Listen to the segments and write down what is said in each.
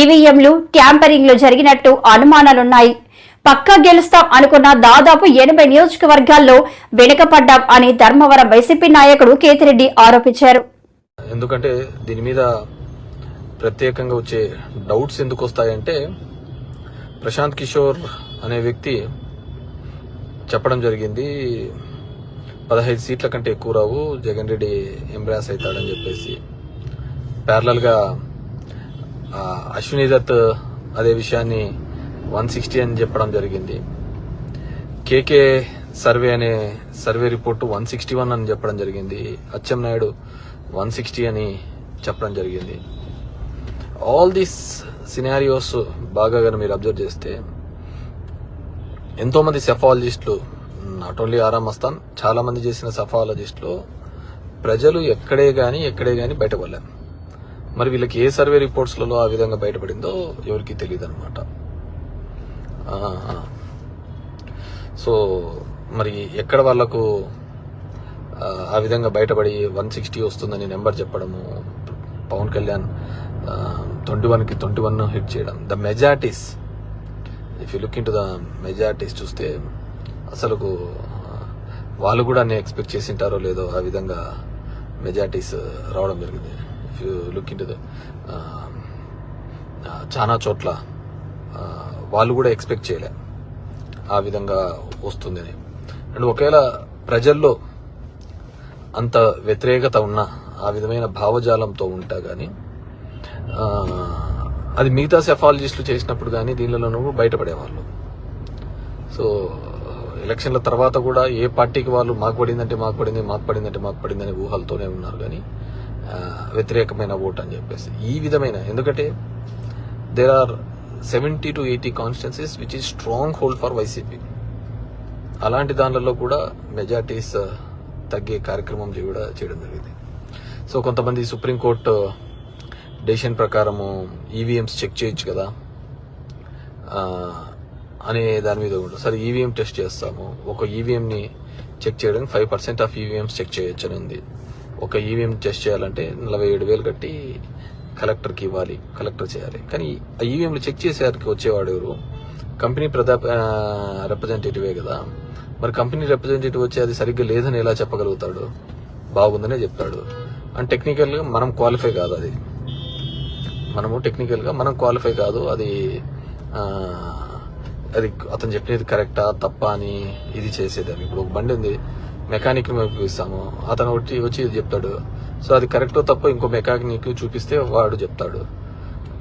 ఈవీఎంలు ట్యాంపరింగ్లో జరిగినట్టు అనుమానాలున్నాయి. పక్కా గెలుస్తాం అనుకున్న దాదాపు ఎనభై నియోజకవర్గాల్లో వెనుకపడ్డాం అని ధర్మవరం వైసీపీ నాయకుడు కేతిరెడ్డి ఆరోపించారు. ఎందుకంటే దీని మీద ప్రత్యేకంగా వచ్చే డౌట్స్ ఎందుకు వస్తాయంటే ప్రశాంత్ కిషోర్ అనే వ్యక్తి చెప్పడం జరిగింది పదహైదు సీట్ల కంటే ఎక్కువ రావు జగన్ రెడ్డి ఎంబ్రాస్ అవుతాడని చెప్పేసి. ప్యారలల్గా అశ్విని దత్ అదే విషయాన్ని వన్ సిక్స్టీ అని చెప్పడం జరిగింది. కేకే సర్వే అనే survey report one sixty one అని చెప్పడం జరిగింది. అచ్చెన్నాయుడు వన్ సిక్స్టీ అని చెప్పడం జరిగింది. ఆల్ దీస్ సినారియోస్ బాగా కానీ మీరు అబ్జర్వ్ చేస్తే ఎంతోమంది సెఫాలజిస్టులు నాట్ ఓన్లీ ఆరామ్ అస్తాన్ చాలామంది చేసిన సెఫాలజిస్టులు ప్రజలు ఎక్కడే కానీ ఎక్కడే కానీ బయటపడలేరు మరి వీళ్ళకి ఏ సర్వే రిపోర్ట్స్లలో ఆ విధంగా బయటపడిందో ఎవరికి తెలియదు అనమాట సో మరి ఎక్కడ వాళ్ళకు ఆ, విధంగా బయటపడి వన్ సిక్స్టీ వస్తుందని నెంబర్ చెప్పడము పవన్ కళ్యాణ్ ట్వంటీ వన్కి ట్వంటీ వన్ హిట్ చేయడం. The majorities. If you look into the majorities చూస్తే అసలు వాళ్ళు కూడా నేను ఎక్స్పెక్ట్ చేసింటారో లేదో ఆ విధంగా మెజార్టీస్ రావడం జరిగింది. లుక్ ఇన్ టు ద చాలా చోట్ల uh, వాళ్ళు కూడా ఎక్స్పెక్ట్ చేయలే ఆ విధంగా వస్తుందని. అండ్ ఒకవేళ ప్రజల్లో అంత వ్యతిరేకత ఉన్న ఆ విధమైన భావజాలంతో ఉంటా కానీ అది మిగతా సెఫాలజిస్టులు చేసినప్పుడు కానీ దీనిలోనూ బయటపడేవాళ్ళు. సో ఎలక్షన్ల తర్వాత కూడా ఏ పార్టీకి వాళ్ళు మాకు పడిందంటే మాకు పడింది మాకు పడిందంటే మాకు పడిందని ఊహలతోనే ఉన్నారు కానీ వ్యతిరేకమైన ఓట్ అని చెప్పేసి. ఈ విధమైన ఎందుకంటే there are seventy two eighty constituencies which is stronghold for YCP అలాంటి దానిలలో కూడా మెజార్టీస్ తగ్గే కార్యక్రమం కూడా చేయడం జరిగింది. సో కొంతమంది సుప్రీంకోర్టు డెసిషన్ ప్రకారము ఈవీఎంస్ చెక్ చేయొచ్చు కదా. అనే దాని మీద కూడా. సరే ఈవీఎం టెస్ట్ చేస్తాము. ఒక ఈవీఎంని చెక్ చేయడానికి five percent of EVMs check చేయొచ్చు అని ఉంది. ఒక ఈవీఎం టెస్ట్ చేయాలంటే నలభై ఏడు వేలు కట్టి కలెక్టర్కి ఇవ్వాలి కలెక్టర్ చేయాలి. కానీ ఆ ఈవీఎంలు చెక్ చేసేవారికి వచ్చేవాడు ఎవరు? కంపెనీ ప్రధా రిప్రజెంటేటివే కదా. మరి కంపెనీ రిప్రజెంటేటివ్ వచ్చి అది సరిగ్గా లేదని ఎలా చెప్పగలుగుతాడు? బాగుందనే చెప్తాడు. అండ్ టెక్నికల్గా మనం క్వాలిఫై కాదు అది. మనము టెక్నికల్గా మనం క్వాలిఫై కాదు. అది అది అతను చెప్పినది కరెక్టా తప్ప అని ఇది చేసేదాన్ని. ఇప్పుడు ఒక బండి ఉంది. మెకానిక్ చూపిస్తాము ఇస్తాము అతను వచ్చి వచ్చి ఇది చెప్తాడు. సో అది కరెక్టో తప్ప ఇంకో మెకానిక్ చూపిస్తే వాడు చెప్తాడు.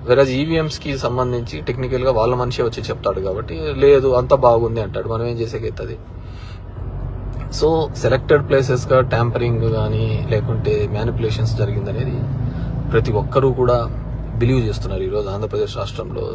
వెరాజ్ ఈవీఎంస్కి సంబంధించి టెక్నికల్గా వాళ్ళ మనిషి వచ్చి చెప్తాడు కాబట్టి లేదు అంత బాగుంది అంటాడు. మనం ఏం చేసేకైతుంది సో సెలెక్టెడ్ ప్లేసెస్గా ట్యాంపరింగ్ కానీ లేకుంటే మ్యానిపులేషన్స్ జరిగిందనేది ప్రతి ఒక్కరూ కూడా బిలీవ్ చేస్తున్నారు ఈరోజు ఆంధ్రప్రదేశ్ రాష్ట్రంలో.